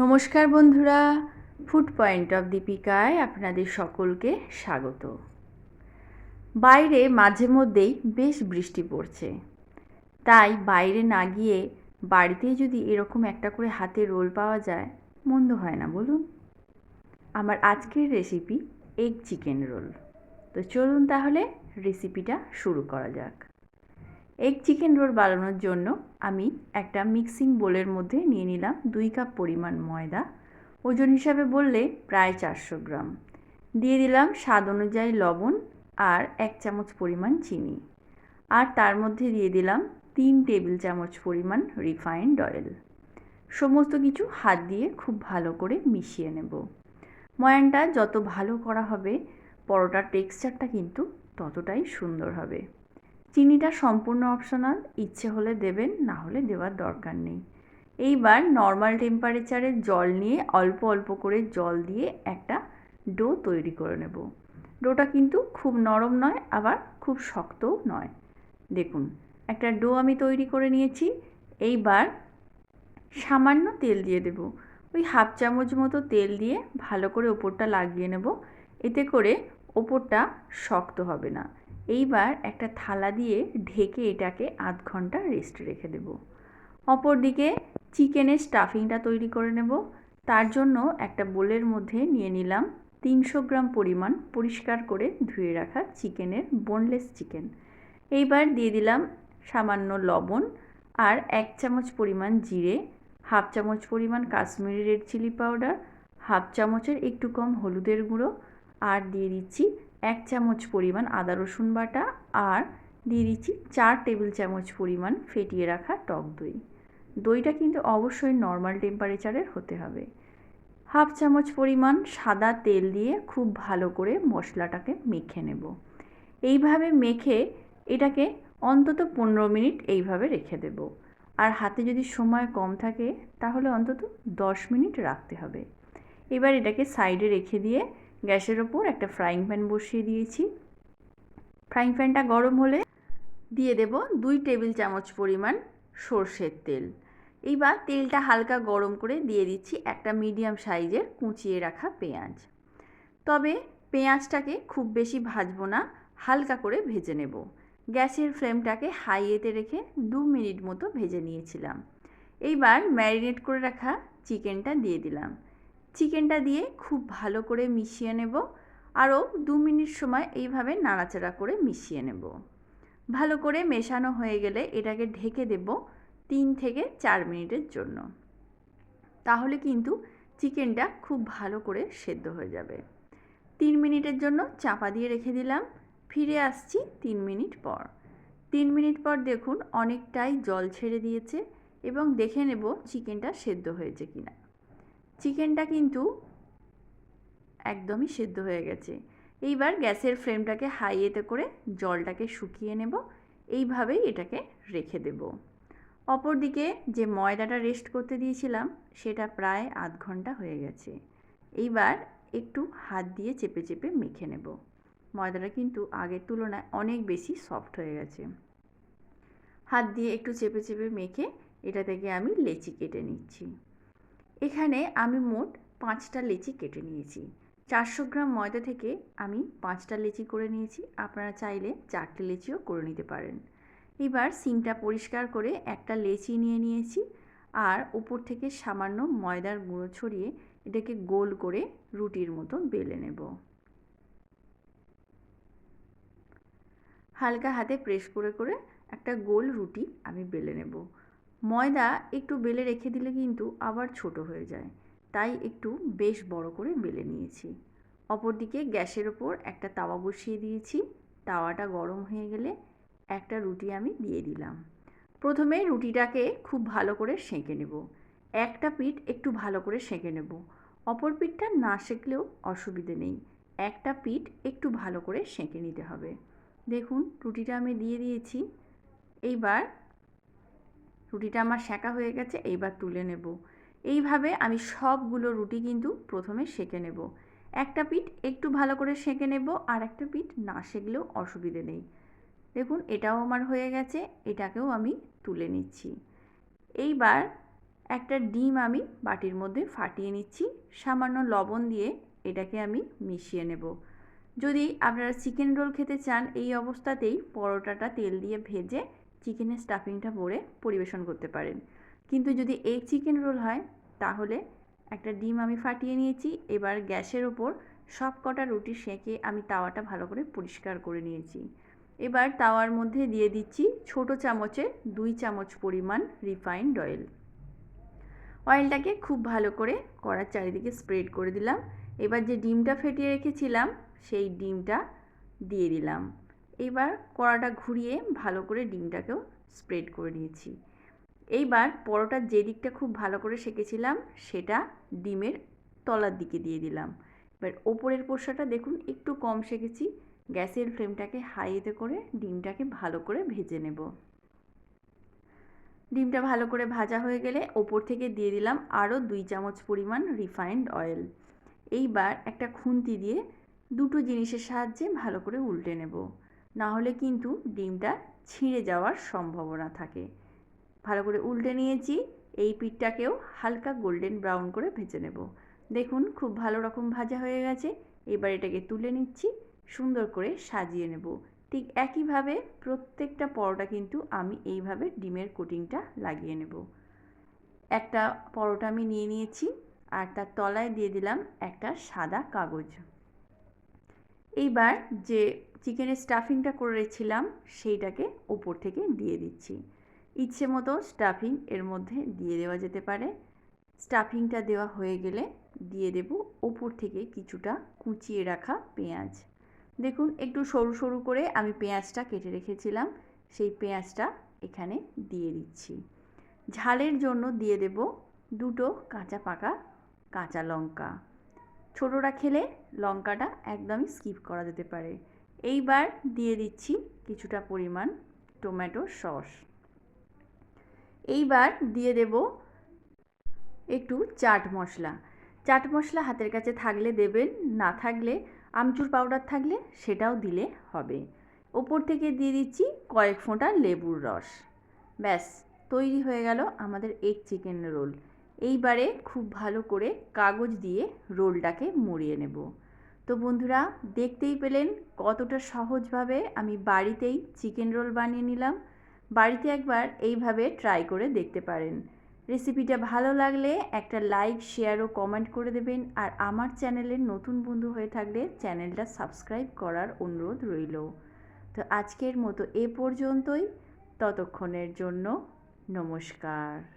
নমস্কার বন্ধুরা food point of দীপিকায় আপনাদের সকলকে স্বাগত। বাইরে মাঝে মধ্যেই বেশ বৃষ্টি পড়ছে। তাই বাইরে না গিয়ে বাড়িতেই যদি এরকম একটা করে হাতে রোল পাওয়া যায়, মন্দ হয় না, বলুন। আমার আজকের রেসিপি এগ চিকেন রোল তো চলুন তাহলে রেসিপিটা শুরু করা যাক। এগ চিকেন রোল বানানোর জন্য আমি একটা মিক্সিং বোলের মধ্যে নিয়ে নিলাম দুই কাপ পরিমাণ ময়দা। ওজন হিসাবে বললে প্রায় চারশো গ্রাম। দিয়ে দিলাম স্বাদ অনুযায়ী লবণ আর এক চামচ পরিমাণ চিনি। আর তার মধ্যে দিয়ে দিলাম তিন টেবিল চামচ পরিমাণ রিফাইন্ড অয়েল সমস্ত কিছু হাত দিয়ে খুব ভালো করে মিশিয়ে নেব। ময়ানটা যত ভালো করা হবে, পরোটার টেক্সচারটা কিন্তু ততটাই সুন্দর হবে। চিনিটা সম্পূর্ণ অপশনাল ইচ্ছে হলে দেবেন, না হলে দেওয়ার দরকার নেই। এইবার নর্মাল টেম্পারেচারে জল নিয়ে অল্প অল্প করে জল দিয়ে একটা ডো তৈরি করে নেব। ডোটা কিন্তু খুব নরম নয়, আবার খুব শক্তও নয়। দেখুন, একটা ডো আমি তৈরি করে নিয়েছি, এইবার সামান্য তেল দিয়ে দেব। ওই হাফ চামচ মতো তেল দিয়ে ভালো করে ওপরটা লাগিয়ে নেব, এতে করে ওপরটা শক্ত হবে না। এইবার একটা থালা দিয়ে ঢেকে এটাকে আধ ঘণ্টা রেস্ট রেখে দেব। অপর দিকে চিকেনের স্টাফিংটা তৈরি করে নেব। তার জন্য একটা বোলের মধ্যে নিয়ে নিলাম তিনশো গ্রাম পরিমাণ পরিষ্কার করে ধুয়ে রাখা চিকেনের বোনলেস চিকেন এইবার দিয়ে দিলাম সামান্য লবণ আর এক চামচ পরিমাণ জিরে, হাফ চামচ পরিমাণ Kashmiri red chilli powder half চামচের একটু কম হলুদের গুঁড়ো আর দিয়ে দিচ্ছি এক চামচ পরিমাণ আদা রসুন বাটা আর দিয়ে দিচ্ছি চার টেবিল চামচ পরিমাণ ফেটিয়ে রাখা টক দই। দইটা কিন্তু অবশ্যই নর্মাল টেম্পারেচারের হতে হবে। হাফ চামচ পরিমাণ সাদা তেল দিয়ে খুব ভালো করে মশলাটাকে মেখে নেব। এইভাবে মেখে এটাকে অন্তত পনেরো মিনিট এইভাবে রেখে দেব। আর হাতে যদি সময় কম থাকে তাহলে অন্তত দশ মিনিট রাখতে হবে। এবার এটাকে সাইডে রেখে দিয়ে গ্যাসের ওপর একটা ফ্রাইং প্যান বসিয়ে দিয়েছি। ফ্রাইং প্যানটা গরম হলে দিয়ে দেব দুই টেবিল চামচ পরিমাণ সর্ষের তেল। এইবার তেলটা হালকা গরম করে দিয়ে দিচ্ছি একটা মিডিয়াম সাইজের কুচিয়ে রাখা পেঁয়াজ। তবে পেঁয়াজটাকে খুব বেশি ভাজবো না, হালকা করে ভেজে নেব। গ্যাসের ফ্লেমটাকে হাইয়েতে রেখে দু মিনিট মতো ভেজে নিয়েছিলাম। এইবার ম্যারিনেট করে রাখা চিকেনটা দিয়ে দিলাম। চিকেনটা দিয়ে খুব ভালো করে মিশিয়ে নেব। আরও দু মিনিট সময় এইভাবে নাড়াচাড়া করে মিশিয়ে নেব। ভালো করে মেশানো হয়ে গেলে এটাকে ঢেকে দেব তিন থেকে চার মিনিটের জন্য। তাহলে কিন্তু চিকেনটা খুব ভালো করে সেদ্ধ হয়ে যাবে। তিন মিনিটের জন্য চাপা দিয়ে রেখে দিলাম। ফিরে আসছি তিন মিনিট পর। তিন মিনিট পর দেখুন অনেকটাই জল ছেড়ে দিয়েছে এবং দেখে নেব চিকেনটা সেদ্ধ হয়েছে কিনা। চিকেনটা কিন্তু একদমই সেদ্ধ হয়ে গেছে। এইবার গ্যাসের ফ্লেমটাকে হাইয়েতে করে জলটাকে শুকিয়ে নেব। এইভাবেই এটাকে রেখে দেব। অপরদিকে যে ময়দাটা রেস্ট করতে দিয়েছিলাম, সেটা প্রায় আধ ঘণ্টা হয়ে গেছে। এইবার একটু হাত দিয়ে চেপে চেপে মেখে নেব। ময়দাটা কিন্তু আগের তুলনায় অনেক বেশি সফট হয়ে গেছে। হাত দিয়ে একটু চেপে চেপে মেখে এটা থেকে আমি লেচি কেটে নিচ্ছি। এখানে আমি মোট পাঁচটা লেচি কেটে নিয়েছি। চারশো গ্রাম ময়দা থেকে আমি পাঁচটা লেচি করে নিয়েছি। আপনারা চাইলে চারটে লেচিও করে নিতে পারেন। এবার সিংটা পরিষ্কার করে একটা লেচি নিয়ে নিয়েছি আর উপর থেকে সামান্য ময়দার গুঁড়ো ছড়িয়ে এটাকে গোল করে রুটির মতো বেলে নেব। হালকা হাতে প্রেস করে করে একটা গোল রুটি আমি বেলে নেব। ময়দা একটু বেলে রেখে দিলে কিন্তু আবার ছোট হয়ে যায়। তাই একটু বেশ বড় করে বেলে নিয়েছি। অপরদিকে গ্যাসের ওপর একটা তাওয়া বসিয়ে দিয়েছি। তাওয়াটা গরম হয়ে গেলে একটা রুটি আমি দিয়ে দিলাম। প্রথমে রুটিটাকে খুব ভালো করে সেঁকে নেব। একটা পিঠ একটু ভালো করে সেঁকে নেব। অপর পিঠটা না সেঁকলেও অসুবিধে নেই। একটা পিঠ একটু ভালো করে সেঁকে নিতে হবে। দেখুন, রুটিটা আমি দিয়ে দিয়েছি। এইবার রুটিটা আমার সেঁকা হয়ে গেছে, এইবার তুলে নেব। এইভাবে আমি সবগুলো রুটি কিন্তু প্রথমে সেঁকে নেব। একটা পিঠ একটু ভালো করে সেঁকে নেব আর একটা পিঠ না সেঁকলেও অসুবিধে নেই। দেখুন, এটাও আমার হয়ে গেছে, এটাকেও আমি তুলে নিচ্ছি। এইবার একটা ডিম আমি বাটির মধ্যে ফাটিয়ে নিচ্ছি, সামান্য লবণ দিয়ে এটাকে আমি মিশিয়ে নেব। যদি আপনারা চিকেন রোল খেতে চান, এই অবস্থাতেই পরোটাটা তেল দিয়ে ভেজে চিকেনের স্টাফিংটা ভরে পরিবেশন করতে পারেন। কিন্তু যদি এগ চিকেন রোল হয়, তাহলে একটা ডিম আমি ফাটিয়ে নিয়েছি, এবার গ্যাসের ওপর সব কটা রুটি সেঁকে আমি তাওয়াটা ভালো করে পরিষ্কার করে নিয়েছি। এবার তাওয়ার মধ্যে দিয়ে দিচ্ছি ছোট চামচে দুই চামচ পরিমাণ রিফাইন্ড অয়েল অয়েলটাকে খুব ভালো করে কড়ার চারিদিকে স্প্রেড করে দিলাম। এবার যে ডিমটা ফেটিয়ে রেখেছিলাম, সেই ডিমটা দিয়ে দিলাম। এবার কড়াটা ঘুরিয়ে ভালো করে ডিমটাকেও স্প্রেড করে নিয়েছি। এইবার পরোটার যে দিকটা খুব ভালো করে সেঁকেছিলাম, সেটা ডিমের তলার দিকে দিয়ে দিলাম। এবার ওপরের পোষাটা দেখুন, একটু কম সেঁকেছি। গ্যাসের ফ্লেমটাকে হাইতে করে ডিমটাকে ভালো করে ভেজে নেব। ডিমটা ভালো করে ভাজা হয়ে গেলে ওপর থেকে দিয়ে দিলাম আরও দুই চামচ পরিমাণ রিফাইন্ড অয়েল এইবার একটা খুন্তি দিয়ে দুটো জিনিসের সাহায্যে ভালো করে উল্টে নেব। না হলে কিন্তু ডিমটা ছিঁড়ে যাওয়ার সম্ভাবনা থাকে। ভালো করে উল্টে নিয়েছি, এই পিঠটাকেও হালকা গোল্ডেন ব্রাউন করে ভেজে নেব। দেখুন, খুব ভালো রকম ভাজা হয়ে গেছে। এবার এটাকে তুলে নিচ্ছি, সুন্দর করে সাজিয়ে নেব। ঠিক একইভাবে প্রত্যেকটা পরোটা কিন্তু আমি এইভাবে ডিমের কোটিংটা লাগিয়ে নেব। একটা পরোটা আমি নিয়ে নিয়েছি, আর তার তলায় দিয়ে দিলাম একটা সাদা কাগজ। এইবার যে চিকেনের স্টাফিংটা করেছিলাম সেইটাকে ওপর থেকে দিয়ে দিচ্ছি। ইচ্ছে মতো স্টাফিং এর মধ্যে দিয়ে দেওয়া যেতে পারে। স্টাফিংটা দেওয়া হয়ে গেলে দিয়ে দেব ওপর থেকে কিছুটা কুচিয়ে রাখা পেঁয়াজ। দেখুন, একটু সরু সরু করে আমি পেঁয়াজটা কেটে রেখেছিলাম, সেই পেঁয়াজটা এখানে দিয়ে দিচ্ছি। ঝালের জন্য দিয়ে দেব দুটো কাঁচা পাকা কাঁচা লঙ্কা। ছোটোরা খেলে লঙ্কাটা একদমই স্কিপ করা যেতে পারে। এইবার দিয়ে দিচ্ছি কিছুটা পরিমাণ টমেটো সস। এইবার দিয়ে দেব একটু চাট মশলা। চাট মশলা হাতের কাছে থাকলে দেবেন, না থাকলে আমচুর পাউডার থাকলে সেটাও দিলে হবে। ওপর থেকে দিয়ে দিচ্ছি কয়েক ফোঁটা লেবুর রস। ব্যাস, তৈরি হয়ে গেল আমাদের এগ চিকেন রোল এইবারে খুব ভালো করে কাগজ দিয়ে রোলটাকে মুড়িয়ে নেব। তো বন্ধুরা, দেখতেই পেলেন কতটা সহজভাবে আমি বাড়িতেই চিকেন রোল বানিয়ে নিলাম। বাড়িতে একবার এইভাবে ট্রাই করে দেখতে পারেন। রেসিপিটা ভালো লাগলে একটা লাইক শেয়ার ও কমেন্ট করে দেবেন। আর আমার চ্যানেলের নতুন বন্ধু হয়ে থাকলে চ্যানেলটা সাবস্ক্রাইব করার অনুরোধ রইল। তো আজকের মতো এ পর্যন্তই। ততক্ষণের জন্য নমস্কার।